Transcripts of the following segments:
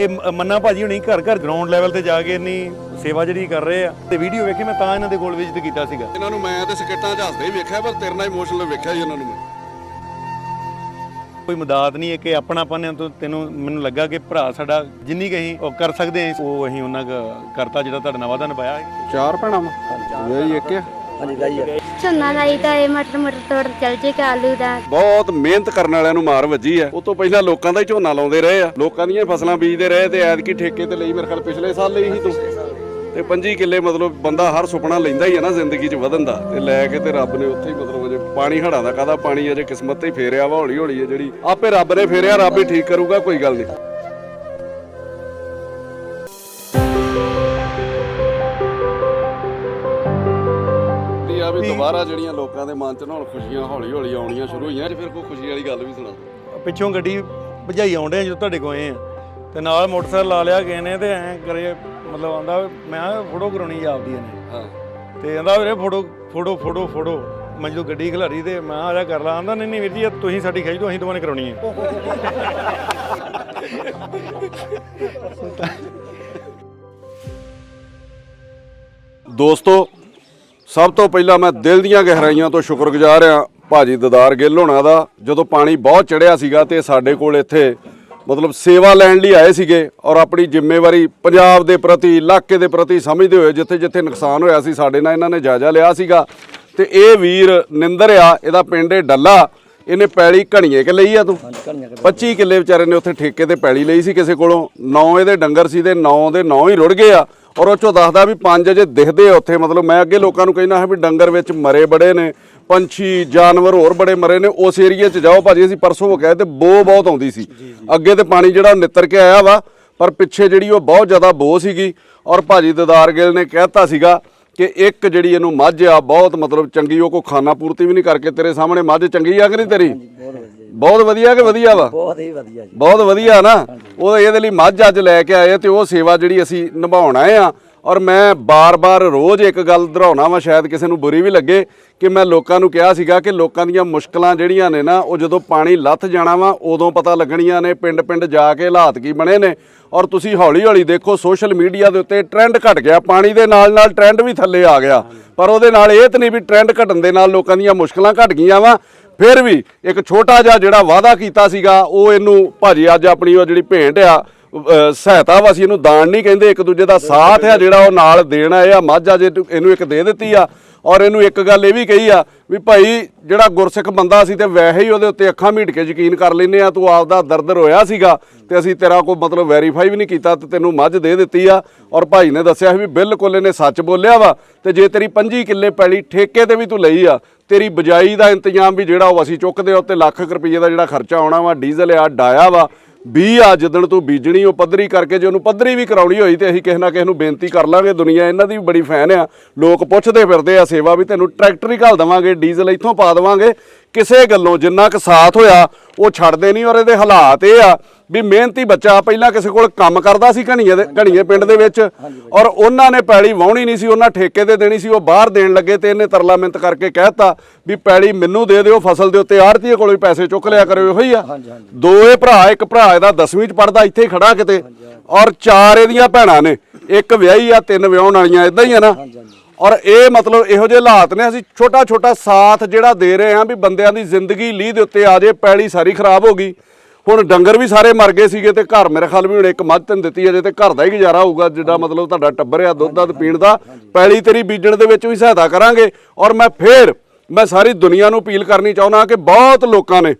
ਇਹ ਮੰਨਾ ਭਾਜੀ ਹੁਣੀ ਘਰ ਘਰ ਗਰਾਊਂਡ ਲੈਵਲ ਤੇ ਜਾ ਕੇ ਇੰਨੀ ਸੇਵਾ ਜਿਹੜੀ ਕਰ ਰਹੇ ਆ। ਤੇ ਵੀਡੀਓ ਵੇਖੀ ਮੈਂ ਤਾਂ ਇਹਨਾਂ ਦੇ ਕੋਲ ਵਿਜ਼ਿਟ ਕੀਤਾ ਸੀਗਾ। ਇਹਨਾਂ ਨੂੰ ਮੈਂ ਤੇ ਸਕੇਟਾਂ 'ਚ ਹੱਸਦੇ ਹੀ ਵੇਖਿਆ ਪਰ ਤੇਰੇ ਨਾਲ ਇਮੋਸ਼ਨਲ ਵੇਖਿਆ ਹੀ ਇਹਨਾਂ ਨੂੰ ਮੈਂ। ਕੋਈ ਮਦਦ ਨਹੀਂ ਹੈ ਕਿ ਆਪਣਾਪਨ ਹੈ ਤੋਂ ਤੈਨੂੰ ਮੈਨੂੰ ਲੱਗਾ ਕਿ ਭਰਾ ਸਾਡਾ ਜਿੰਨੀ ਕਹੀਂ ਉਹ ਕਰ ਸਕਦੇ ਹਾਂ ਉਹ ਅਸੀਂ ਉਹਨਾਂ ਕਰਤਾ ਜਿਹੜਾ ਤੁਹਾਡਾ ਨਵਾਂ ਦਾ ਨਿਭਾਇਆ ਹੈ। ਚਾਰ ਭੈਣਾਂ ਵਾ। ਵੇ ਇੱਕ ਆ ਝੋਨਾ ਲਾਈ ਤਾਂ ਇਹ ਮਟਰ ਮਟਰ ਤੋੜ ਚੱਲ ਜੇ ਕਿ ਆਲੂ ਦਾ। ਬਹੁਤ ਮਿਹਨਤ ਕਰਨ ਵਾਲਿਆਂ ਨੂੰ ਮਾਰ ਵੱਜੀ ਆ। ਉਹ ਤੋਂ ਪਹਿਲਾਂ ਲੋਕਾਂ ਦਾ ਹੀ ਝੋਨਾ ਲਾਉਂਦੇ ਰਹੇ ਆ। ਲੋਕਾਂ ਦੀਆਂ ਹੀ ਫਸਲਾਂ ਬੀਜਦੇ ਰਹੇ ਤੇ ਐਤਕੀ ਠੇਕੇ ਤੇ ਲਈ ਮੇਰੇ ਖਿਆਲ ਪਿਛਲੇ ਸਾਲ ਲਈ ਸੀ ਤੂੰ। ਤੇ 25 ਕਿੱਲੇ ਮਤਲਬ ਬੰਦਾ ਹਰ ਸੁਪਨਾ ਲੈਂਦਾ ਹੀ ਆ ਨਾ ਜ਼ਿੰਦਗੀ 'ਚ ਵਧਣ ਦਾ। ਤੇ ਲੈ ਕੇ ਤੇ ਰੱਬ ਨੇ ਉੱਥੇ ਹੀ ਮਤਲਬ ਅਜੇ ਪਾਣੀ ਹੜਾਂ ਦਾ ਕਾਹਦਾ ਪਾਣੀ ਅਜੇ ਕਿਸਮਤ ਤੇ ਹੀ ਫੇਰਿਆ ਵਾ ਹੌਲੀ ਹੌਲੀ ਹੈ ਜਿਹੜੀ। ਆਪੇ ਰੱਬ ਨੇ ਫੇਰਿਆ ਰੱਬ ਹੀ ਠੀਕ ਕਰੂਗਾ ਕੋਈ ਗੱਲ ਨਹੀਂ। ਦੁਬਾਰਾ ਜਿਹੜੀਆਂ ਲੋਕਾਂ ਦੇ ਮਨ 'ਚ ਨਾ ਹੁਣ ਖੁਸ਼ੀਆਂ ਹੌਲੀ ਹੌਲੀ ਆਉਣੀਆਂ ਸ਼ੁਰੂ ਹੋਈਆਂ ਤੇ ਫਿਰ ਕੋਈ ਖੁਸ਼ੀ ਵਾਲੀ ਗੱਲ ਵੀ ਸੁਣਾ। ਦਿਓ। ਪਿੱਛੋਂ ਗੱਡੀ ਭਜਾਈ ਆਉਂਦੇ ਜਦੋਂ ਤੁਹਾਡੇ ਕੋਲ ਆਏ ਆ। ਤੇ ਨਾਲ ਮੋਟਰਸਾਈਕਲ ਲਾ ਲਿਆ ਗਏ ਨੇ ਤੇ ਐ ਕਰੇ ਮਤਲਬ ਆਂਦਾ ਮੈਂ ਫੋਟੋ ਕਰਾਉਣੀ ਆਪਦੀ ਨੇ ਹਾਂ। ਤੇ ਆਂਦਾ ਵੀਰੇ ਫੋਟੋ ਫੋਟੋ ਫੋਟੋ ਫੋਟੋ। ਮੈਂ ਜਦੋਂ ਗੱਡੀ ਖਿਲਾਰੀ ਤੇ ਮੈਂ ਆ ਜਾ ਕਰ ਲਾ। ਆਂਦਾ ਨਹੀਂ ਨਹੀਂ ਵੀਰ ਜੀ ਇਹ ਤੁਸੀਂ ਸਾਡੀ ਖਿੱਚ ਦੋ ਅਸੀਂ ਦੋਵਾਂ ਨੇ ਕਰਾਉਣੀ ਹੈ ਦੋਸਤੋ ਸਭ ਤੋਂ ਪਹਿਲਾਂ ਮੈਂ ਦਿਲ ਦੀਆਂ ਗਹਿਰਾਈਆਂ ਤੋਂ ਸ਼ੁਕਰਗੁਜ਼ਾਰ ਹਾਂ ਭਾਜੀ ਦਦਾਰ ਗਿੱਲ ਹੋਣਾ ਦਾ। ਜਦੋਂ ਪਾਣੀ ਬਹੁਤ ਚੜਿਆ ਸੀਗਾ ਤੇ ਸਾਡੇ ਕੋਲ ਇੱਥੇ ਮਤਲਬ ਸੇਵਾ ਲੈਣ ਲਈ ਆਏ ਸੀਗੇ ਔਰ ਆਪਣੀ ਜ਼ਿੰਮੇਵਾਰੀ ਪੰਜਾਬ ਦੇ ਪ੍ਰਤੀ, ਇਲਾਕੇ ਦੇ ਪ੍ਰਤੀ ਸਮਝਦੇ ਹੋਏ ਜਿੱਥੇ ਜਿੱਥੇ ਨੁਕਸਾਨ ਹੋਇਆ ਸੀ ਸਾਡੇ ਨਾਲ ਇਹਨਾਂ ਨੇ ਜਾਇਜ਼ਾ ਲਿਆ ਸੀਗਾ। ਤੇ ਇਹ ਵੀਰ ਨਿੰਦਰ ਆ, ਇਹਦਾ ਪਿੰਡ ਹੈ ਡੱਲਾ। ਇਹਨੇ ਪੈਲੀ ਘਣੀਏ ਕਿ ਲਈ ਆ ਤੂੰ? 25 ਕਿੱਲੇ ਵਿਚਾਰੇ ਨੇ ਉੱਥੇ ਠੇਕੇ ਤੇ ਪੈਲੀ ਲਈ ਸੀ ਕਿਸੇ ਕੋਲੋਂ। ਨੌ ਇਹਦੇ ਡੰਗਰ ਸੀ ਤੇ ਨੌ ਦੇ ਨੌ ਹੀ ਰੁੜ ਗਏ ਆ। ਔਰ ਉਹ ਚੋਂ ਦੱਸਦਾ ਵੀ ਪੰਜ ਅਜੇ ਦਿਖਦੇ ਆ ਉੱਥੇ। ਮਤਲਬ ਮੈਂ ਅੱਗੇ ਲੋਕਾਂ ਨੂੰ ਕਹਿਣਾ ਹੈ ਵੀ ਡੰਗਰ ਵਿੱਚ ਮਰੇ ਬੜੇ ਨੇ ਪੰਛੀ ਜਾਨਵਰ ਹੋਰ ਬੜੇ ਮਰੇ ਨੇ। ਉਸ ਏਰੀਏ 'ਚ ਜਾਓ ਭਾਜੀ ਅਸੀਂ ਪਰਸੋਂ ਗਏ ਤੇ ਬੋ ਬਹੁਤ ਆਉਂਦੀ ਸੀ। ਅੱਗੇ ਤੇ ਪਾਣੀ ਜਿਹੜਾ ਨਿੱਤਰ ਕੇ ਆਇਆ ਵਾ ਪਰ ਪਿੱਛੇ ਜਿਹੜੀ ਉਹ ਬਹੁਤ ਜ਼ਿਆਦਾ ਬੋ ਸੀਗੀ। ਔਰ ਭਾਜੀ ਦਦਾਰ ਗਿੱਲ ਨੇ ਕਹਿਤਾ ਸੀਗਾ ਕਿ ਇੱਕ ਜਿਹੜੀ ਇਹਨੂੰ ਮੱਝ ਆ ਬਹੁਤ ਮਤਲਬ ਚੰਗੀ ਉਹ ਕੋ ਖਾਣਾ ਪੂਰਤੀ ਵੀ ਨਹੀਂ ਕਰਕੇ ਤੇਰੇ ਸਾਹਮਣੇ ਮੱਝ ਚੰਗੀ ਆ ਕਿ ਨਹੀਂ ਤੇਰੀ? ਬਹੁਤ ਵਧੀਆ ਕਿ ਵਧੀਆ ਵਾ? ਬਹੁਤ ਹੀ ਵਧੀਆ ਜੀ। ਬਹੁਤ ਵਧੀਆ ਨਾ। ਉਹ ਇਹਦੇ ਲਈ ਮੱਝ ਅੱਜ ਲੈ ਕੇ ਆਏ ਤੇ ਉਹ ਸੇਵਾ ਜਿਹੜੀ ਅਸੀਂ ਨਿਭਾਉਣ ਆ ਔਰ ਮੈਂ ਬਾਰ-ਬਾਰ ਰੋਜ਼ ਇੱਕ ਗੱਲ ਦੁਹਰਾਉਣਾ ਵਾ, ਸ਼ਾਇਦ ਕਿਸੇ ਨੂੰ ਬੁਰੀ ਵੀ ਲੱਗੇ, ਕਿ ਮੈਂ ਲੋਕਾਂ ਨੂੰ ਕਿਹਾ ਸੀਗਾ ਕਿ ਲੋਕਾਂ ਦੀਆਂ ਮੁਸ਼ਕਲਾਂ ਜਿਹੜੀਆਂ ਨੇ ਨਾ, ਉਹ ਜਦੋਂ ਪਾਣੀ ਲੱਥ ਜਾਣਾ ਵਾ, ਉਦੋਂ ਪਤਾ ਲੱਗਣੀਆਂ ਨੇ, ਪਿੰਡ-ਪਿੰਡ ਜਾ ਕੇ ਹਾਲਾਤ ਕੀ ਬਣੇ ਨੇ। ਔਰ ਤੁਸੀਂ ਹੌਲੀ-ਹੌਲੀ ਦੇਖੋ, ਸੋਸ਼ਲ ਮੀਡੀਆ ਦੇ ਉੱਤੇ ਟ੍ਰੈਂਡ ਘਟ ਗਿਆ, ਪਾਣੀ ਦੇ ਨਾਲ-ਨਾਲ ਟ੍ਰੈਂਡ ਵੀ ਥੱਲੇ ਆ ਗਿਆ। ਪਰ ਉਹਦੇ ਨਾਲ ਇਹ ਤਾਂ ਨਹੀਂ ਵੀ ਟ੍ਰੈਂਡ ਘਟਣ ਦੇ ਨਾਲ ਲੋਕਾਂ ਦੀਆਂ ਮੁਸ਼ਕਲਾਂ ਘਟ ਗਈਆਂ ਵਾ। ਫਿਰ ਵੀ ਇੱਕ ਛੋਟਾ ਜਿਹਾ ਜਿਹੜਾ ਵਾਅਦਾ ਕੀਤਾ ਸੀਗਾ, ਉਹ ਇਹਨੂੰ ਭਾਜੀ ਅੱਜ ਆਪਣੀ ਉਹ ਜਿਹੜੀ ਭੇਂਟ ਆ ਸਹਾਇਤਾ ਵਾ ਅਸੀਂ ਇਹਨੂੰ ਦਾਨ ਨਹੀਂ ਕਹਿੰਦੇ, ਇੱਕ ਦੂਜੇ ਦਾ ਸਾਥ ਆ ਜਿਹੜਾ ਉਹ ਨਾਲ ਦੇਣਾ ਇਹ ਆ, ਮੱਝ ਆ ਜੇ ਇਹਨੂੰ ਇੱਕ ਦੇ ਦਿੱਤੀ ਆ। ਔਰ ਇਹਨੂੰ ਇੱਕ ਗੱਲ ਇਹ ਵੀ ਕਹੀ ਆ ਵੀ ਭਾਈ ਜਿਹੜਾ ਗੁਰਸਿੱਖ ਬੰਦਾ ਸੀ ਤੇ ਵੈਸੇ ਹੀ ਉਹਦੇ ਉੱਤੇ ਅੱਖਾਂ ਮੀਟ ਕੇ ਯਕੀਨ ਕਰ ਲੈਨੇ ਆ, ਤੂੰ ਆਪਦਾ ਦਰਦ ਰੋਇਆ ਸੀਗਾ ਤੇ ਅਸੀਂ ਤੇਰਾ ਕੋਈ ਮਤਲਬ ਵੈਰੀਫਾਈ ਵੀ ਨਹੀਂ ਕੀਤਾ ਤੇ ਤੈਨੂੰ ਮੱਝ ਦੇ ਦਿੱਤੀ ਆ। ਔਰ ਭਾਈ ਨੇ ਦੱਸਿਆ ਸੀ ਵੀ ਬਿਲਕੁਲ ਇਹਨੇ ਸੱਚ ਬੋਲਿਆ ਵਾ ਤੇ ਜੇ ਤੇਰੀ 25 ਕਿੱਲੇ ਪੈਲੀ ਠੇਕੇ ਤੇ ਵੀ ਤੂੰ ਲਈ ਆ, ਤੇਰੀ ਬਜਾਈ ਦਾ ਇੰਤਜ਼ਾਮ ਵੀ ਜਿਹੜਾ ਉਹ ਅਸੀਂ ਚੁੱਕਦੇ ਆ, ਉੱਤੇ ਲੱਖ ਕੁ ਰੁਪਏ ਦਾ ਜਿਹੜਾ ਖਰਚਾ ਆਉਣਾ ਵਾ, ਡੀਜ਼ਲ ਆ, ਡਾਇਆ ਵਾ ਵੀ ਆ ਜਿੱਦਣ ਤੂੰ ਬੀਜਣੀ, ਉਹ ਪੱਧਰੀ ਕਰਕੇ ਜੇ ਉਹਨੂੰ ਪੱਧਰੀ ਵੀ ਕਰਾਉਣੀ ਹੋਈ ਤੇ ਅਸੀਂ ਕਿਸੇ ਨਾ ਕਿਸੇ ਨੂੰ ਬੇਨਤੀ ਕਰ ਲਾਂਗੇ। ਦੁਨੀਆ ਇਹਨਾਂ ਦੀ ਵੀ ਬੜੀ ਫੈਨ ਆ। ਲੋਕ ਪੁੱਛਦੇ ਫਿਰਦੇ ਆ ਸੇਵਾ ਵੀ ਤੈਨੂੰ ਟਰੈਕਟਰ ਹੀ ਘੱਲ ਦੇਵਾਂਗੇ, ਡੀਜ਼ਲ ਇੱਥੋਂ ਪਾ ਦੇਵਾਂਗੇ। ਕਿਸੇ ਗੱਲੋਂ ਜਿੰਨਾ ਕੁ ਸਾਥ ਹੋਇਆ, ਉਹ ਛੱਡਦੇ ਨਹੀਂ ਔਰ ਇਹਦੇ ਹਾਲਾਤ ਇਹ ਆ ਵੀ ਮਿਹਨਤੀ ਬੱਚਾ ਪਹਿਲਾਂ ਕਿਸੇ ਕੋਲ ਕੰਮ ਕਰਦਾ ਸੀ ਘਣੀਏ ਦੇ ਘਣੀਏ ਪਿੰਡ ਦੇ ਵਿੱਚ ਔਰ ਉਹਨਾਂ ਨੇ ਪੈਲੀ ਵਾਹਣੀ ਨਹੀਂ ਸੀ ਉਹਨਾਂ ਠੇਕੇ ਤੇ ਦੇਣੀ ਸੀ ਉਹ ਬਾਹਰ ਦੇਣ ਲੱਗੇ ਤੇ ਇਹਨੇ ਤਰਲਾ ਮਿੰਤ ਕਰਕੇ ਕਹਿਤਾ ਵੀ ਪੈਲੀ ਮੈਨੂੰ ਦੇ ਦਿਓ ਫਸਲ ਦੇ ਉੱਤੇ ਆੜਤੀਏ ਕੋਲੋਂ ਹੀ ਪੈਸੇ ਚੁੱਕ ਲਿਆ ਕਰਿਓ ਇਹੋ ਹੀ ਆ। ਦੋ ਇਹ ਭਰਾ ਇੱਕ ਭਰਾ ਇਹਦਾ 10ਵੀਂ ਚ ਪੜਦਾ ਇੱਥੇ ਹੀ ਖੜਾ ਕਿਤੇ। ਔਰ ਚਾਰ ਇਹਦੀਆਂ ਭੈਣਾਂ ਨੇ ਇੱਕ ਵਿਆਹੀ ਆ ਤਿੰਨ ਵਿਆਹਣ ਵਾਲੀਆਂ ਇਦਾਂ ਹੀ ਆ ਨਾ। ਔਰ ਇਹ ਮਤਲਬ ਇਹੋ ਜਿਹੇ ਹਾਲਾਤ ਨੇ ਅਸੀਂ ਛੋਟਾ ਛੋਟਾ ਸਾਥ ਜਿਹੜਾ ਦੇ ਰਹੇ ਹਾਂ ਵੀ ਬੰਦਿਆਂ ਦੀ ਜ਼ਿੰਦਗੀ ਲੀਹ ਦੇ ਉੱਤੇ ਆ ਜੇ ਪੈਲੀ ਸਾਰੀ ਖਰਾਬ ਹੋ ਗਈ ਹੁਣ ਡੰਗਰ ਵੀ ਸਾਰੇ ਮਰ ਗਏ ਸੀਗੇ ਤੇ ਘਰ ਮੇਰੇ ਖਿਆਲ ਵੀ ਹੁਣ ਇੱਕ ਮੱਝ ਤੈਨੂੰ ਦਿੱਤੀ ਅਜੇ ਤੇ ਘਰ ਦਾ ਹੀ ਗੁਜ਼ਾਰਾ ਹੋਊਗਾ ਜਿਹੜਾ ਮਤਲਬ ਤੁਹਾਡਾ ਟੱਬਰ ਆ ਦੁੱਧ ਦੱਧ ਪੀਣ ਦਾ ਪੈਲੀ ਤੇਰੀ ਬੀਜਣ ਦੇ ਵਿੱਚ ਵੀ ਸਹਾਇਤਾ ਕਰਾਂਗੇ। ਔਰ ਮੈਂ ਫੇਰ ਮੈਂ ਸਾਰੀ ਦੁਨੀਆ ਨੂੰ ਅਪੀਲ ਕਰਨੀ ਚਾਹੁੰਦਾ ਕਿ ਬਹੁਤ ਲੋਕਾਂ ਨੇ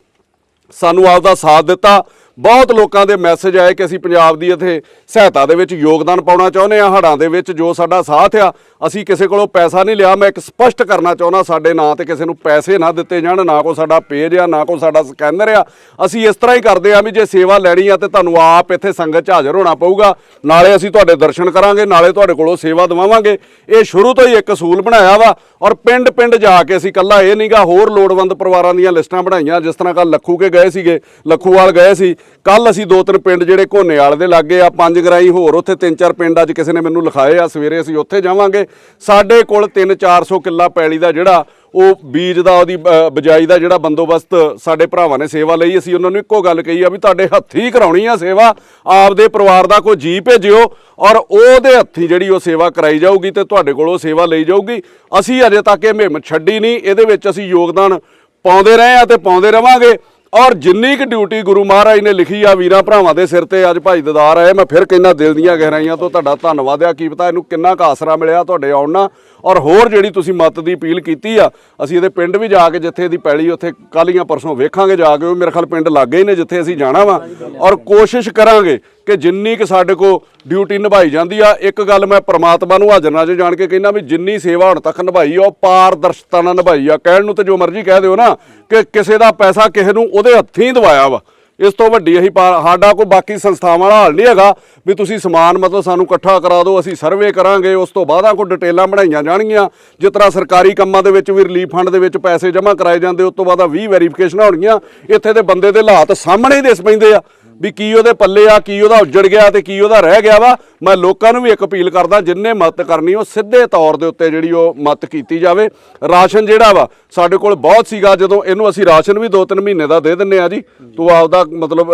ਸਾਨੂੰ ਆਪਦਾ ਸਾਥ ਦਿੱਤਾ। ਬਹੁਤ ਲੋਕਾਂ ਦੇ ਮੈਸੇਜ ਆਏ ਕਿ ਅਸੀਂ ਪੰਜਾਬ ਦੀ ਇੱਥੇ ਸਹਾਇਤਾ ਦੇ ਵਿੱਚ ਯੋਗਦਾਨ ਪਾਉਣਾ ਚਾਹੁੰਦੇ ਆ ਹੜਾਂ ਦੇ ਵਿੱਚ ਜੋ ਸਾਡਾ ਸਾਥ ਆ ਅਸੀਂ ਕਿਸੇ ਕੋਲੋਂ ਪੈਸਾ ਨਹੀਂ ਲਿਆ, ਮੈਂ ਇੱਕ ਸਪਸ਼ਟ ਕਰਨਾ ਚਾਹੁੰਦਾ ਸਾਡੇ ਨਾਂ ਤੇ ਕਿਸੇ ਨੂੰ ਪੈਸੇ ਨਾ ਦਿੱਤੇ ਜਾਣ, ਨਾ ਕੋ ਸਾਡਾ ਪੇਜ ਆ, ਨਾ ਕੋ ਸਾਡਾ ਸਕੈਨਰ ਆ। ਅਸੀਂ ਇਸ ਤਰ੍ਹਾਂ ਹੀ ਕਰਦੇ ਆ ਵੀ ਜੇ ਸੇਵਾ ਲੈਣੀ ਆ ਤੇ ਤੁਹਾਨੂੰ ਆਪ ਇੱਥੇ ਸੰਗਤ 'ਚ ਹਾਜ਼ਰ ਹੋਣਾ ਪਊਗਾ। ਨਾਲੇ ਅਸੀਂ ਤੁਹਾਡੇ ਦਰਸ਼ਨ ਕਰਾਂਗੇ, ਨਾਲੇ ਤੁਹਾਡੇ ਕੋਲੋਂ ਸੇਵਾ ਦਵਾਵਾਂਗੇ। ਇਹ ਸ਼ੁਰੂ ਤੋਂ ਹੀ ਇੱਕ ਅਸੂਲ ਬਣਾਇਆ ਵਾ ਔਰ ਪਿੰਡ ਪਿੰਡ ਜਾ ਕੇ ਅਸੀਂ ਕੱਲਾ ਇਹ ਨਹੀਂਗਾ ਹੋਰ ਲੋੜਵੰਦ ਪਰਿਵਾਰਾਂ ਦੀਆਂ ਲਿਸਟਾਂ ਬਣਾਈਆਂ, ਜਿਸ ਤਰ੍ਹਾਂ ਕੱਲ ਲੱਖੂ ਕੇ ਗਏ ਸੀਗੇ, ਲੱਖੂਵਾਲ ਗਏ ਸੀ। ਕੱਲ ਅਸੀਂ ਦੋ ਤਿੰਨ ਪਿੰਡ ਜਿਹੜੇ ਘੋਨੇਵਾਲ ਦੇ ਲਾਗੇ ਆ, ਪੰਜ ਗਰਾਈ ਹੋਰ, ਉੱਥੇ ਤਿੰਨ ਚਾਰ ਪਿੰਡ ਅੱਜ ਕਿਸੇ ਨੇ ਮੈਨੂੰ ਲਿਖਾਏ ਆ, ਸਵੇਰੇ ਅਸੀਂ ਉੱਥੇ ਜਾਵਾਂਗੇ। ਸਾਡੇ ਕੋਲ 3-400 ਕਿੱਲਾ ਪੈਲੀ ਦਾ ਜਿਹੜਾ ਉਹ ਬੀਜ ਦਾ ਉਹਦੀ ਅ, ਬਿਜਾਈ ਦਾ ਜਿਹੜਾ ਬੰਦੋਬਸਤ ਸਾਡੇ ਭਰਾਵਾਂ ਨੇ ਸੇਵਾ ਲਈ ਅਸੀਂ ਉਹਨਾਂ ਨੂੰ ਇੱਕੋ ਗੱਲ ਕਹੀ ਆ ਵੀ ਤੁਹਾਡੇ ਹੱਥੀਂ ਕਰਾਉਣੀ ਆ ਸੇਵਾ ਆਪਦੇ ਪਰਿਵਾਰ ਦਾ ਕੋਈ ਜੀ ਭੇਜਿਓ ਔਰ ਉਹਦੇ ਹੱਥੀਂ ਜਿਹੜੀ ਉਹ ਸੇਵਾ ਕਰਾਈ ਜਾਊਗੀ ਤੇ ਤੁਹਾਡੇ ਕੋਲ ਉਹ ਸੇਵਾ ਲਈ ਜਾਊਗੀ। ਅਸੀਂ ਅਜੇ ਤੱਕ ਇਹ ਮੁਹਿੰਮ ਛੱਡੀ ਨਹੀਂ ਇਹਦੇ ਵਿੱਚ ਅਸੀਂ ਯੋਗਦਾਨ ਪਾਉਂਦੇ ਰਹੇ ਆ ਤੇ ਪਾਉਂਦੇ ਰਵਾਂਗੇ। ਔਰ ਜਿੰਨੀ ਕੁ ਡਿਊਟੀ ਗੁਰੂ ਮਹਾਰਾਜ ਨੇ ਲਿਖੀ ਆ ਵੀਰਾਂ ਭਰਾਵਾਂ ਦੇ ਸਿਰ ਤੇ ਅੱਜ ਭਾਈ ਦਦਾਰ ਆਏ, ਮੈਂ ਫਿਰ ਕਹਿੰਦਾ ਦਿਲ ਦੀਆਂ ਗਹਿਰਾਈਆਂ ਤੋਂ ਤੁਹਾਡਾ ਧੰਨਵਾਦ ਆ। ਕੀ ਪਤਾ ਇਹਨੂੰ ਕਿੰਨਾ ਕੁ ਆਸਰਾ ਮਿਲਿਆ ਤੁਹਾਡੇ ਆਉਣ ਨਾਲ। ਔਰ ਹੋਰ ਜਿਹੜੀ ਤੁਸੀਂ ਮਤ ਦੀ ਅਪੀਲ ਕੀਤੀ ਆ, ਅਸੀਂ ਇਹਦੇ ਪਿੰਡ ਵੀ ਜਾ ਕੇ ਜਿੱਥੇ ਇਹਦੀ ਪੈਲੀ ਉੱਥੇ ਕੱਲੀਆਂ ਪਰਸੋਂ ਵੇਖਾਂਗੇ ਜਾ ਕੇ, ਉਹ ਮੇਰੇ ਖਿਆਲ ਪਿੰਡ ਲੱਗੇ ਹੀ ਨੇ ਜਿੱਥੇ ਅਸੀਂ ਜਾਣਾ ਵਾ। ਔਰ ਕੋਸ਼ਿਸ਼ ਕਰਾਂਗੇ ਕਿ ਜਿੰਨੀ ਕਿ ਸਾਡੇ ਕੋ ਡਿਊਟੀ ਨਿਭਾਈ ਜਾਂਦੀ ਆ, ਇੱਕ ਗੱਲ ਮੈਂ ਪ੍ਰਮਾਤਮਾ ਨੂੰ ਹਾਜ਼ਰ ਨਾਜ਼ਰ ਜਾਣ ਕੇ ਕਹਿੰਦਾ ਵੀ ਜਿੰਨੀ ਸੇਵਾ ਹੁਣ ਤੱਕ ਨਿਭਾਈ ਆ, ਉਹ ਪਾਰਦਰਸ਼ਤਾ ਨਾਲ ਨਿਭਾਈ ਆ। ਕਹਿਣ ਨੂੰ ਤੇ ਜੋ ਮਰਜ਼ੀ ਕਹਿ ਦਿਓ ਨਾ, ਕਿ ਕਿਸੇ ਦਾ ਪੈਸਾ ਕਿਸੇ ਨੂੰ ਉਹਦੇ ਹੱਥੀਂ ਦਵਾਇਆ ਵਾ। ਇਸ ਤੋਂ ਵੱਡੀ ਅਸੀਂ ਪਾ- ਸਾਡਾ ਕੋਈ ਬਾਕੀ ਸੰਸਥਾਵਾਂ ਵਾਲਾ ਹਾਲ ਨਹੀਂ ਹੈਗਾ ਵੀ ਤੁਸੀਂ ਸਮਾਨ ਮਤਲਬ ਸਾਨੂੰ ਇਕੱਠਾ ਕਰਾ ਦਿਓ, ਅਸੀਂ ਸਰਵੇ ਕਰਾਂਗੇ, ਉਸ ਤੋਂ ਬਾਅਦਾਂ ਕੋਈ ਡਿਟੇਲਾਂ ਬਣਾਈਆਂ ਜਾਣਗੀਆਂ। ਜਿਸ ਤਰ੍ਹਾਂ ਸਰਕਾਰੀ ਕੰਮਾਂ ਦੇ ਵਿੱਚ ਵੀ ਰਿਲੀਫ ਫੰਡ ਦੇ ਵਿੱਚ ਪੈਸੇ ਜਮ੍ਹਾਂ ਕਰਾਏ ਜਾਂਦੇ, ਉਸ ਤੋਂ ਬਾਅਦ 20 ਵੈਰੀਫਿਕੇਸ਼ਨਾਂ ਹੋਣਗੀਆਂ। ਇੱਥੇ ਦੇ ਬੰਦੇ ਦੇ ਹਾਲਾਤ ਸਾਹਮਣੇ ਹੀ ਦਿਸ ਪੈਂਦੇ ਆ। ਵੀ ਕੀ ਉਹਦੇ ਪੱਲੇ ਆ, ਕੀ ਉਹਦਾ ਉੱਜੜ ਗਿਆ ਤੇ ਕੀ ਉਹਦਾ ਰਹਿ ਗਿਆ ਵਾ। ਮੈਂ ਲੋਕਾਂ ਨੂੰ ਵੀ ਇੱਕ ਅਪੀਲ ਕਰਦਾ, ਜਿੰਨੇ ਮਦਦ ਕਰਨੀ ਉਹ ਸਿੱਧੇ ਤੌਰ ਦੇ ਉੱਤੇ ਜਿਹੜੀ ਉਹ ਮਦਦ ਕੀਤੀ ਜਾਵੇ। ਰਾਸ਼ਨ ਜਿਹੜਾ ਵਾ, ਸਾਡੇ ਕੋਲ ਬਹੁਤ ਸੀਗਾ, ਜਦੋਂ ਇਹਨੂੰ ਅਸੀਂ ਰਾਸ਼ਨ ਵੀ 2-3 ਮਹੀਨੇ ਦਾ ਦੇ ਦਿੰਨੇ ਆ ਜੀ। ਤੂੰ ਆਪਦਾ ਮਤਲਬ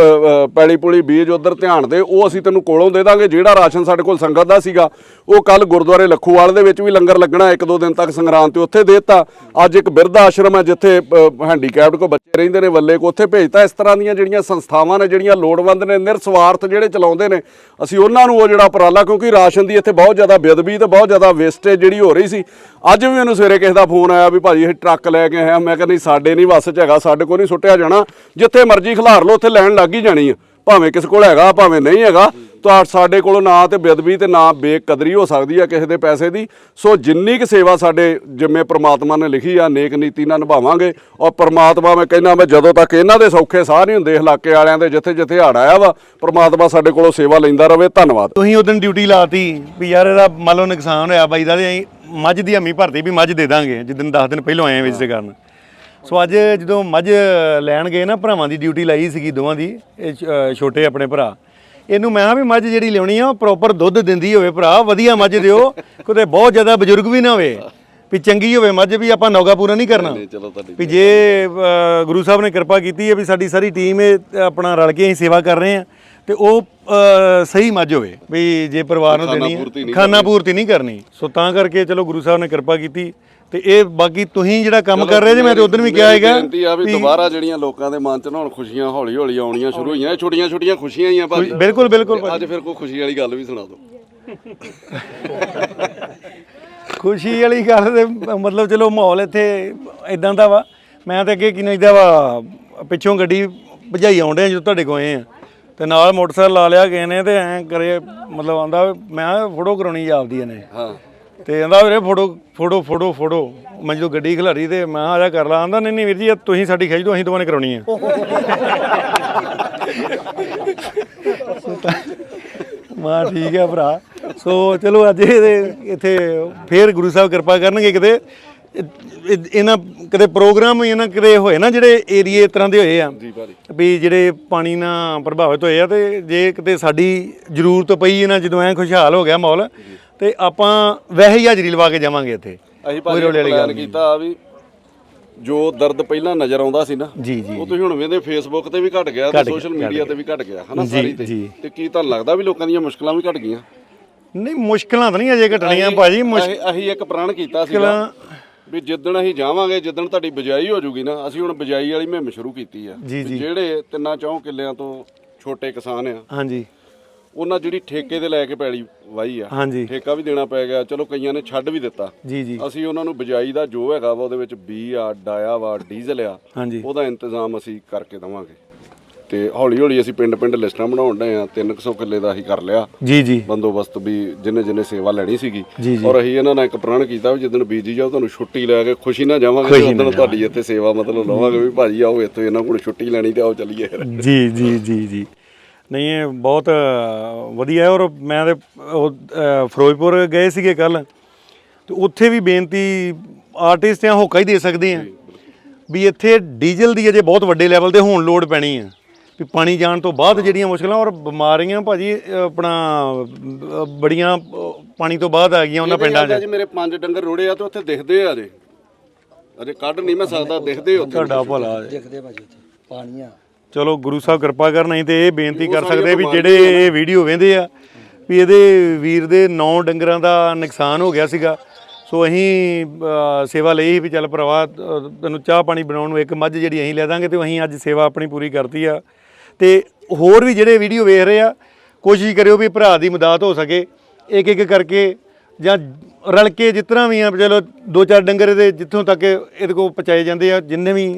ਪੈਲੀ ਪੁਲੀ ਬੀਜ ਉਧਰ ਧਿਆਨ ਦੇ, ਉਹ ਅਸੀਂ ਤੈਨੂੰ ਕੋਲੋਂ ਦੇ ਦਾਂਗੇ, ਜਿਹੜਾ ਰਾਸ਼ਨ ਸਾਡੇ ਕੋਲ ਸੰਗਤ ਦਾ ਸੀਗਾ। ਉਹ ਕੱਲ ਗੁਰਦੁਆਰੇ ਲੱਖੂਵਾਲ ਦੇ ਵਿੱਚ ਵੀ ਲੰਗਰ ਲੱਗਣਾ, ਇੱਕ ਦੋ ਦਿਨ ਤੱਕ ਸੰਗਰਾਂਦ ਤੇ ਉੱਥੇ ਦੇਤਾ। ਅੱਜ ਇੱਕ ਬਿਰਧ ਆਸ਼ਰਮ ਹੈ ਜਿੱਥੇ ਹੈਂਡੀਕੈਪਡ ਕੋ ਬੱਚੇ ਰਹਿੰਦੇ ਨੇ, ਵੱਲੇ ਕੋ ਉੱਥੇ ਭੇਜਤਾ। ਇਸ ਤਰ੍ਹਾਂ ਦੀਆਂ ਜਿਹੜੀਆਂ ਸੰਸਥਾਵਾਂ ਨੇ, ਜਿਹੜੀਆਂ ਲੋੜ ਲੋੜਵੰਦ ਨੇ ਨਿਰਸਵਾਰਥ ਜਿਹੜੇ ਚਲਾਉਂਦੇ ਨੇ, ਅਸੀਂ ਉਹਨਾਂ ਨੂੰ ਉਹ ਜਿਹੜਾ ਉਪਰਾਲਾ, ਕਿਉਂਕਿ ਰਾਸ਼ਨ ਦੀ ਇੱਥੇ ਬਹੁਤ ਜ਼ਿਆਦਾ ਬੇਅਦਬੀ ਤੇ ਬਹੁਤ ਜ਼ਿਆਦਾ ਵੇਸਟੇਜ ਜਿਹੜੀ ਹੋ ਰਹੀ ਸੀ। ਅੱਜ ਵੀ ਮੈਨੂੰ ਸਵੇਰੇ ਕਿਸੇ ਦਾ ਫੋਨ ਆਇਆ ਵੀ ਭਾਜੀ ਇਹ ਟਰੱਕ ਲੈ ਕੇ ਆਇਆ। ਮੈਂ ਕਿਹਾ ਨਹੀਂ, ਸਾਡੇ ਨਹੀਂ ਵੱਸ 'ਚ ਹੈਗਾ, ਸਾਡੇ ਕੋਲ ਨਹੀਂ ਸੁੱਟਿਆ ਜਾਣਾ। ਜਿੱਥੇ ਮਰਜ਼ੀ ਖਿਲਾਰ ਲਓ, ਉੱਥੇ ਲੈਣ ਲੱਗ ਹੀ ਜਾਣੀ ਆ। ਭਾਵੇਂ ਕਿਸੇ ਕੋਲ ਹੈਗਾ, ਭਾਵੇਂ ਨਹੀਂ ਹੈਗਾ, ਤਾਂ ਸਾਡੇ ਕੋਲੋਂ ਨਾ ਤੇ ਬੇਅਦਬੀ ਤੇ ਨਾ ਬੇਕਦਰੀ ਹੋ ਸਕਦੀ ਆ ਕਿਸੇ ਦੇ ਪੈਸੇ ਦੀ। ਸੋ ਜਿੰਨੀ ਕੁ ਸੇਵਾ ਸਾਡੇ ਜਿੰਮੇ ਪ੍ਰਮਾਤਮਾ ਨੇ ਲਿਖੀ ਆ, ਨੇਕ ਨੀਤੀ ਨਾਲ ਨਿਭਾਵਾਂਗੇ। ਔਰ ਪ੍ਰਮਾਤਮਾ, ਮੈਂ ਕਹਿੰਦਾ ਮੈਂ ਜਦੋਂ ਤੱਕ ਇਹਨਾਂ ਦੇ ਸੌਖੇ ਸਾਹ ਨਹੀਂ ਹੁੰਦੇ ਇਲਾਕੇ ਵਾਲਿਆਂ ਦੇ ਜਿੱਥੇ ਜਿੱਥੇ ਹੜ ਆਇਆ ਵਾ, ਪ੍ਰਮਾਤਮਾ ਸਾਡੇ ਕੋਲੋਂ ਸੇਵਾ ਲੈਂਦਾ ਰਵੇ। ਧੰਨਵਾਦ। ਤੁਸੀਂ ਉਦੋਂ ਡਿਊਟੀ ਲਾਤੀ ਵੀ ਯਾਰ ਇਹਦਾ ਮੰਨ ਲਓ ਨੁਕਸਾਨ ਹੋਇਆ ਬਾਈ ਦਾ ਮੱਝ ਦੀ ਹਮੀ ਭਰਤੀ ਵੀ ਮੱਝ ਦੇ ਦਾਂਗੇ ਜਿੱਦਨ 10 ਦਿਨ ਪਹਿਲਾਂ ਆਏ ਆ ਵਿਜ਼ਿਟ ਕਰਨ। ਸੋ ਅੱਜ ਜਦੋਂ ਮੱਝ ਲੈਣ ਗਏ ਨਾ ਭਰਾਵਾਂ ਦੀ ਡਿਊਟੀ ਲਾਈ ਸੀਗੀ ਦੋਵਾਂ ਦੀ ਇਹ ਛੋਟੇ ਆਪਣੇ ਭਰਾ ਇਹਨੂੰ ਮੈਂ ਕਿਹਾ ਵੀ ਮੱਝ ਜਿਹੜੀ ਲਿਆਉਣੀ ਆ ਉਹ ਪ੍ਰੋਪਰ ਦੁੱਧ ਦਿੰਦੀ ਹੋਵੇ ਭਰਾ ਵਧੀਆ ਮੱਝ ਦਿਓ ਕਿਤੇ ਬਹੁਤ ਜ਼ਿਆਦਾ ਬਜ਼ੁਰਗ ਵੀ ਨਾ ਹੋਵੇ ਵੀ ਚੰਗੀ ਹੋਵੇ ਮੱਝ ਵੀ ਆਪਾਂ ਨੌਗਾ ਪੂਰਾ ਨਹੀਂ ਕਰਨਾ। ਵੀ ਜੇ ਗੁਰੂ ਸਾਹਿਬ ਨੇ ਕਿਰਪਾ ਕੀਤੀ ਹੈ ਵੀ ਸਾਡੀ ਸਾਰੀ ਟੀਮ ਇਹ ਆਪਣਾ ਰਲ ਕੇ ਅਸੀਂ ਸੇਵਾ ਕਰ ਰਹੇ ਆ ਤੇ ਉਹ ਸਹੀ ਮੱਝ ਹੋਵੇ ਵੀ ਜੇ ਪਰਿਵਾਰ ਨੂੰ ਦੇਣੀ ਖਾਨਾ ਪੂਰਤੀ ਨਹੀਂ ਕਰਨੀ। ਸੋ ਤਾਂ ਕਰਕੇ ਚਲੋ ਗੁਰੂ ਸਾਹਿਬ ਨੇ ਕਿਰਪਾ ਕੀਤੀ ਤੇ ਇਹ ਬਾਕੀ ਤੁਸੀਂ ਜਿਹੜਾ ਕੰਮ ਕਰ ਰਹੇ ਜੇ ਮੈਂ ਤੇ ਉਦੋਂ ਵੀ ਕਿਹਾ ਹੈਗਾ ਬੇਨਤੀ ਆ ਵੀ ਦੁਬਾਰਾ ਜਿਹੜੀਆਂ ਲੋਕਾਂ ਦੇ ਮਨ 'ਚ ਨਾ ਹੁਣ ਖੁਸ਼ੀਆਂ ਹੌਲੀ ਹੌਲੀ ਆਉਣੀਆਂ ਸ਼ੁਰੂ ਹੋਈਆਂ ਇਹ ਛੋਟੀਆਂ ਛੋਟੀਆਂ ਖੁਸ਼ੀਆਂ ਹੀ ਆ ਭਾਜੀ। ਬਿਲਕੁਲ ਬਿਲਕੁਲ ਅੱਜ ਫਿਰ ਕੋਈ ਖੁਸ਼ੀ ਵਾਲੀ ਗੱਲ ਵੀ ਸੁਣਾ ਦਿਓ। ਖੁਸ਼ੀ ਵਾਲੀ ਗੱਲ ਤੇ ਮਤਲਬ ਚਲੋ ਮਾਹੌਲ ਇੱਥੇ ਇਦਾਂ ਦਾ ਵਾ। ਮੈਂ ਤਾਂ ਅੱਗੇ ਕਿਨੇ ਇਦਾਂ ਵਾ ਪਿੱਛੋਂ ਗੱਡੀ ਭਜਾਈ ਆਉਂਦੇ ਜਦੋਂ ਤੁਹਾਡੇ ਕੋਲ ਆਏ ਆ। ਤੇ ਨਾਲ ਮੋਟਰਸਾਈਕਲ ਲਾ ਲਿਆ ਗਏ ਨੇ ਤੇ ਐ ਕਰੇ ਮਤਲਬ ਆਂਦਾ ਮੈਂ ਫੋਟੋ ਕਰਾਉਣੀ ਆਪਦੀ ਇਹਨੇ। ਹਾਂ। ਤੇ ਕਹਿੰਦਾ ਵੀਰੇ ਫੋਟੋ ਫੋਟੋ ਫੋਟੋ ਫੋਟੋ। ਮੈਂ ਜਦੋਂ ਗੱਡੀ ਖਿਲਾਰੀ ਤੇ ਮੈਂ ਆ ਕਰ ਲਾ। ਆਂਦਾ ਨਹੀਂ ਨਹੀਂ ਵੀਰ ਜੀ, ਇਹ ਤੁਸੀਂ ਸਾਡੀ ਖਿੱਚ ਦੋ ਅਸੀਂ ਦੋਵਾਂ ਨੇ ਕਰਾਉਣੀ ਆ। ਮਾ ਠੀਕ ਹੈ ਭਰਾ। ਸੋ ਚਲੋ ਅੱਜ ਇਹਦੇ ਇੱਥੇ ਫੇਰ ਗੁਰੂ ਸਾਹਿਬ ਕਿਰਪਾ ਕਰਨਗੇ ਕਿਤੇ। ਇਹਨਾਂ ਕਿਤੇ ਪ੍ਰੋਗਰਾਮ ਇਹਨਾਂ ਕਿਤੇ ਹੋਏ ਨਾ ਜਿਹੜੇ ਏਰੀਏ ਇਸ ਤਰ੍ਹਾਂ ਦੇ ਹੋਏ ਆ? ਵੀ ਜਿਹੜੇ ਪਾਣੀ ਨਾਲ ਪ੍ਰਭਾਵਿਤ ਹੋਏ ਆ ਤੇ ਜੇ ਕਿਤੇ ਸਾਡੀ ਜ਼ਰੂਰਤ ਪਈ ਇਹਨਾਂ ਜਦੋਂ ਐ ਖੁਸ਼ਹਾਲ ਹੋ ਗਿਆ ਮਾਹੌਲ ਤੇ ਆਪਾਂ ਵੈਸੇ ਹੀ ਹਾਜ਼ਰੀ ਲਵਾ ਕੇ ਜਾਵਾਂਗੇ ਇੱਥੇ। ਅਸੀਂ ਭਾਜੀ ਪਲਾਨ ਕੀਤਾ ਵੀ ਜੋ ਦਰਦ ਪਹਿਲਾਂ ਨਜ਼ਰ ਆਉਂਦਾ ਸੀ ਨਾ ਉਹ ਤੁਸੀਂ ਹੁਣ ਵੇਖਦੇ ਫੇਸਬੁੱਕ ਤੇ ਵੀ ਘਟ ਗਿਆ ਤੇ ਸੋਸ਼ਲ ਮੀਡੀਆ ਤੇ ਵੀ ਘਟ ਗਿਆ ਹਨਾ ਸਾਰੀ ਤੇ। ਤੇ ਕੀ ਤੁਹਾਨੂੰ ਲੱਗਦਾ ਵੀ ਲੋਕਾਂ ਦੀਆਂ ਮੁਸ਼ਕਲਾਂ ਵੀ ਘਟ ਗਈਆਂ? ਨਹੀਂ ਮੁਸ਼ਕਲਾਂ ਤਾਂ ਨਹੀਂ ਅਜੇ ਘਟਣੀਆਂ ਭਾਜੀ ਅਸੀਂ ਅਸੀਂ ਇੱਕ ਪ੍ਰਣ ਕੀਤਾ ਸੀਗਾ। ਵੀ ਜਿੱਦਣ ਅਸੀਂ ਜਾਵਾਂਗੇ ਜਿੱਦਣ ਤੁਹਾਡੀ ਬਜਾਈ ਹੋ ਜੂਗੀ ਨਾ ਅਸੀਂ ਹੁਣ ਬਜਾਈ ਵਾਲੀ ਮੁਹਿੰਮ ਸ਼ੁਰੂ ਕੀਤੀ ਆ। ਜੀ, ਜਿਹੜੇ ਤਿੰਨਾਂ ਚੌਂ ਕਿੱਲਿਆਂ ਤੋਂ ਛੋਟੇ ਕਿਸਾਨ ਆ ਹਾਂਜੀ। ਉਹਨਾਂ ਜਿਹੜੀ ਠੇਕੇ ਤੇ ਲੈ ਕੇ ਪੈਲੀ ਵਾਈ ਆ ਹਾਂਜੀ। ਠੇਕਾ ਵੀ ਦੇਣਾ ਪੈ ਗਿਆ ਚਲੋ ਕਈਆਂ ਨੇ ਛੱਡ ਵੀ ਦਿੱਤਾ। ਜੀ ਜੀ। ਅਸੀਂ ਉਹਨਾਂ ਨੂੰ ਬਜਾਈ ਦਾ ਜੋ ਹੈਗਾ ਵਾ ਉਹਦੇ ਵਿੱਚ ਬੀ ਆ ਡਾਇਆ ਵਾ ਡੀਜ਼ਲ ਆ ਹਾਂਜੀ। ਉਹਦਾ ਇੰਤਜ਼ਾਮ ਅਸੀਂ ਕਰਕੇ ਦਵਾਂਗੇ। ਤੇ ਹੌਲੀ ਹੌਲੀ ਅਸੀਂ ਪਿੰਡ ਪਿੰਡ ਲਿਸਟਾਂ ਬਣਾਉਣ ਡਏ ਆ 300 ਕਿੱਲੇ ਦਾ ਅਸੀਂ ਕਰ ਲਿਆ। ਜੀ ਜੀ। ਬੰਦੋਬਸਤ ਵੀ ਜਿੰਨੇ ਜਿੰਨੇ ਸੇਵਾ ਲੈਣੀ ਸੀਗੀ। ਜੀ, ਜੀ। ਔਰ ਅਸੀਂ ਇਹਨਾਂ ਨਾਲ ਇੱਕ ਪ੍ਰਣ ਕੀਤਾ ਵੀ ਜਿੱਦਣ ਬੀਜੀ ਜਾਓ ਤੁਹਾਨੂੰ ਛੁੱਟੀ ਲੈ ਕੇ ਖੁਸ਼ੀ ਨਾਲ ਜਾਵਾਂਗੇ ਤੇ ਉਦੋਂ ਤੁਹਾਡੀ ਇੱਥੇ ਸੇਵਾ ਮਤਲਬ ਲਵਾਂਗੇ ਵੀ ਭਾਜੀ ਆਓ ਇੱਥੋਂ ਇਹਨਾਂ ਕੋਲ ਛੁੱਟੀ ਲੈਣੀ ਤੇ ਆਓ ਚੱਲੀਏ ਫਿਰ। ਜੀ ਜੀ ਜੀ ਜੀ। ਨਹੀਂ ਇਹ ਬਹੁਤ ਅ, ਵਧੀਆ ਹੈ ਔਰ ਮੈਂ ਤੇ ਉਹ ਅ, ਫਿਰੋਜ਼ਪੁਰ ਗਏ ਸੀਗੇ ਕੱਲ। ਤੇ ਉੱਥੇ ਵੀ ਬੇਨਤੀ ਆਰਟਿਸਟ ਆ ਹੋਕਾ ਹੀ ਦੇ ਸਕਦੇ ਆ ਵੀ ਇੱਥੇ ਡੀਜ਼ਲ ਦੀ ਅਜੇ ਬਹੁਤ ਵੱਡੇ ਲੈਵਲ ਤੇ ਹੋਣ ਲੋਡ ਪੈਣੀ ਆ ਵੀ ਪਾਣੀ ਜਾਣ ਤੋਂ ਬਾਅਦ ਜਿਹੜੀਆਂ ਮੁਸ਼ਕਲਾਂ ਔਰ ਬਿਮਾਰੀਆਂ ਭਾਜੀ ਆਪਣਾ ਬੜੀਆਂ ਪਾਣੀ ਤੋਂ ਬਾਅਦ ਆ ਗਈਆਂ ਉਹਨਾਂ ਪਿੰਡਾਂ 'ਚ। ਅੱਜ ਮੇਰੇ ਪੰਜ ਡੰਗਰ ਰੋੜੇ ਆ ਤੇ ਉੱਥੇ ਦਿਖਦੇ ਆ ਅਜੇ। ਅਜੇ ਕੱਢ ਨਹੀਂ ਮੈਂ ਸਕਦਾ ਦਿਖਦੇ ਉੱਥੇ। ਤੁਹਾਡਾ ਭਲਾ। ਦਿਖਦੇ ਭਾਜੀ ਉੱਥੇ ਪਾਣੀ ਆ ਚਲੋ ਗੁਰੂ ਸਾਹਿਬ ਕਿਰਪਾ ਕਰਨ ਅਸੀਂ ਤੇ ਇਹ ਬੇਨਤੀ ਕਰ ਸਕਦੇ ਵੀ ਜਿਹੜੇ ਇਹ ਵੀਡੀਓ ਵੇਂਦੇ ਆ ਵੀ ਇਹਦੇ ਵੀਰ ਦੇ ਨੌ ਡੰਗਰਾਂ ਦਾ ਨੁਕਸਾਨ ਹੋ ਗਿਆ ਸੀਗਾ। ਸੋ ਅਸੀਂ ਸੇਵਾ ਲਈ ਸੀ ਵੀ ਚੱਲ ਭਰਾਵਾ ਅ, ਤੈਨੂੰ ਚਾਹ ਪਾਣੀ ਬਣਾਉਣ ਨੂੰ ਇੱਕ ਮੱਝ ਜਿਹੜੀ ਅਸੀਂ ਲੈ ਦਾਂਗੇ ਤੇ ਅਸੀਂ ਅੱਜ ਸੇਵਾ ਆਪਣੀ ਪੂਰੀ ਕਰਤੀ ਆ। ਤੇ ਹੋਰ ਵੀ ਜਿਹੜੇ ਵੀਡੀਓ ਵੇਖ ਰਹੇ ਆ, ਕੋਸ਼ਿਸ਼ ਕਰਿਓ ਵੀ ਭਰਾ ਦੀ ਮਦਦ ਹੋ ਸਕੇ। ਇੱਕ ਇੱਕ ਕਰਕੇ ਜਾਂ ਰਲ ਕੇ ਜਿਸ ਤਰ੍ਹਾਂ ਵੀ ਆ, ਚਲੋ ਦੋ ਚਾਰ ਡੰਗਰ ਇਹਦੇ ਜਿੱਥੋਂ ਤੱਕ ਇਹਦੇ ਕੋਲ ਪਹੁੰਚਾਏ ਜਾਂਦੇ ਆ, ਜਿੰਨੇ ਵੀ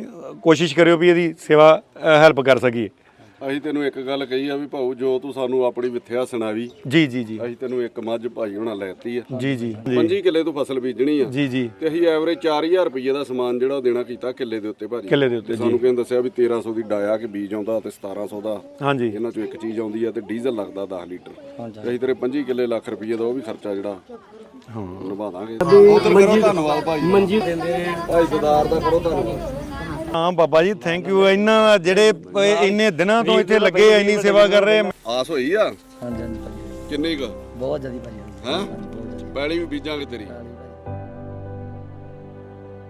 ਕੋਸ਼ਿਸ਼ ਕਰਿਓ ਵੀ ਇਹਦੀ ਸੇਵਾ ਹੈਲਪ ਕਰ ਸਕੀਏ। ਅਸੀਂ ਤੈਨੂੰ ਇੱਕ ਗੱਲ ਕਹੀ ਆ ਵੀ ਭਾਊ ਜੋ ਤੂੰ ਸਾਨੂੰ ਆਪਣੀ ਮਿੱਥਿਆ ਸੁਣਾਵੀ ਜੀ ਜੀ ਜੀ। ਅਸੀਂ ਤੈਨੂੰ ਇੱਕ ਮੱਝ ਭਾਈ ਹੋਣਾ ਲੈਤੀ ਆ। ਜੀ ਜੀ ਜੀ। 25 ਕਿੱਲੇ ਤੂੰ ਫਸਲ ਬੀਜਣੀ ਆ। ਜੀ ਜੀ। ਤੇ ਅਸੀਂ ਐਵਰੇਜ 4000 ਰੁਪਏ ਦਾ ਸਮਾਨ ਜਿਹੜਾ ਉਹ ਦੇਣਾ ਕੀਤਾ ਕਿੱਲੇ ਦੇ ਉੱਤੇ ਭਾਜੀ। ਕਿੱਲੇ ਦੇ ਉੱਤੇ, ਸਾਨੂੰ ਕਹਿੰਦੇ ਦੱਸਿਆ ਵੀ 1300 ਦੀ ਡਾਇਆ ਕਿ ਬੀਜ ਆਉਂਦਾ ਤੇ 1700 ਦਾ। ਹਾਂਜੀ। ਇਹਨਾਂ ਚੋਂ ਇੱਕ ਚੀਜ਼ ਆਉਂਦੀ ਆ ਤੇ ਡੀਜ਼ਲ ਲੱਗਦਾ 10 ਲੀਟਰ। ਅਸੀਂ ਤੇਰੇ 25 ਕਿੱਲੇ ਲੱਖ ਰੁਪਏ ਦਾ ਉਹ ਵੀ ਖਰਚਾ ਜਿਹੜਾ ਹਾਂ। ਨਿਭਾ ਦਾਂਗੇ। ਕਰੋ ਧੰਨਵਾਦ ਭਾਈ। ਮੰਜੀ ਦਿੰਦੇ ਭਾਈ ਸਰਦਾਰ ਦਾ ਕਰੋ ਧੰਨਵਾਦ। ਹਾਂ ਬਾਬਾ ਜੀ ਥੈਂਕ ਯੂ ਇਹਨਾਂ ਜਿਹੜੇ ਇੰਨੇ ਦਿਨਾਂ ਤੋਂ ਇੱਥੇ ਲੱਗੇ ਇੰਨੀ ਸੇਵਾ ਕਰ ਰਹੇ। ਆ। ਆਸ ਹੋਈ ਆ? ਹਾਂਜੀ ਹਾਂਜੀ। ਭਾਜੀ ਕਿੰਨੀ ਕੁ? ਬਹੁਤ ਜ਼ਿਆਦਾ ਭਾਜੀ ਹੈਂ? ਪੈਲੀ ਵੀ ਬੀਜਾਂਗੇ ਤੇਰੀ।